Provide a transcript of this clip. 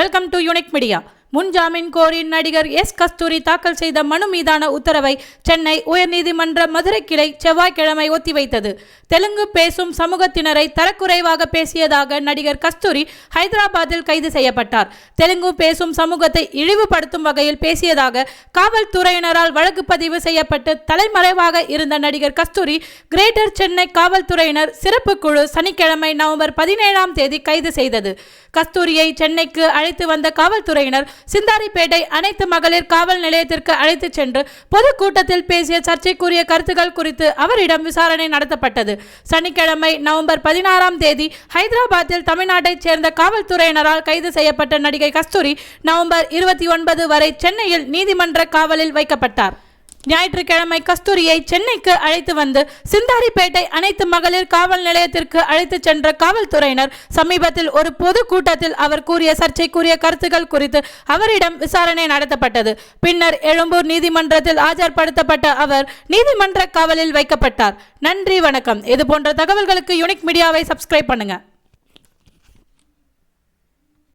Welcome to unique media முன்ஜாமீன் கோரி நடிகர் எஸ். கஸ்தூரி தாக்கல் செய்த மனு மீதான உத்தரவை சென்னை உயர்நீதிமன்ற மதுரை கிளை செவ்வாய்க்கிழமை ஒத்திவைத்தது தெலுங்கு பேசும் சமூகத்தினரை தரக்குறைவாக பேசியதாக நடிகர் கஸ்தூரி ஹைதராபாத்தில் கைது செய்யப்பட்டார். தெலுங்கு பேசும் சமூகத்தை இழிவுபடுத்தும் வகையில் பேசியதாக காவல்துறையினரால் வழக்கு பதிவு செய்யப்பட்டு தலைமறைவாக இருந்த நடிகர் கஸ்தூரி கிரேட்டர் சென்னை காவல்துறையினர் சிறப்பு குழு சனிக்கிழமை நவம்பர் பதினேழாம் தேதி கைது செய்தது. கஸ்தூரியை சென்னைக்கு அழைத்து வந்த காவல்துறையினர் சிந்தாரிப்பேட்டை அனைத்து மகளிர் காவல் நிலையத்திற்கு அழைத்து சென்று பொதுக்கூட்டத்தில் பேசிய சர்ச்சைக்குரிய கருத்துக்கள் குறித்து அவரிடம் விசாரணை நடத்தப்பட்டது. சனிக்கிழமை நவம்பர் பதினாறாம் தேதி ஹைதராபாத்தில் தமிழ்நாட்டைச் சேர்ந்த காவல்துறையினரால் கைது செய்யப்பட்ட நடிகை கஸ்தூரி நவம்பர் இருபத்தி ஒன்பது வரை சென்னையில் நீதிமன்ற காவலில் வைக்கப்பட்டார். ஞாயிற்றுக்கிழமை கஸ்தூரியை சென்னைக்கு அழைத்து வந்து சிந்தாரிப்பேட்டை அனைத்து மகளிர் காவல் நிலையத்திற்கு அழைத்து சென்ற காவல்துறையினர் சமீபத்தில் ஒரு பொது கூட்டத்தில் அவர் கூறிய சர்ச்சைக்குரிய கருத்துக்கள் குறித்து அவரிடம் விசாரணை நடத்தப்பட்டது. பின்னர் எழும்பூர் நீதிமன்றத்தில் ஆஜர்படுத்தப்பட்ட அவர் நீதிமன்ற காவலில் வைக்கப்பட்டார். நன்றி வணக்கம். இது போன்ற தகவல்களுக்கு யுனிக் மீடியாவை சப்ஸ்கிரைப் பண்ணுங்க.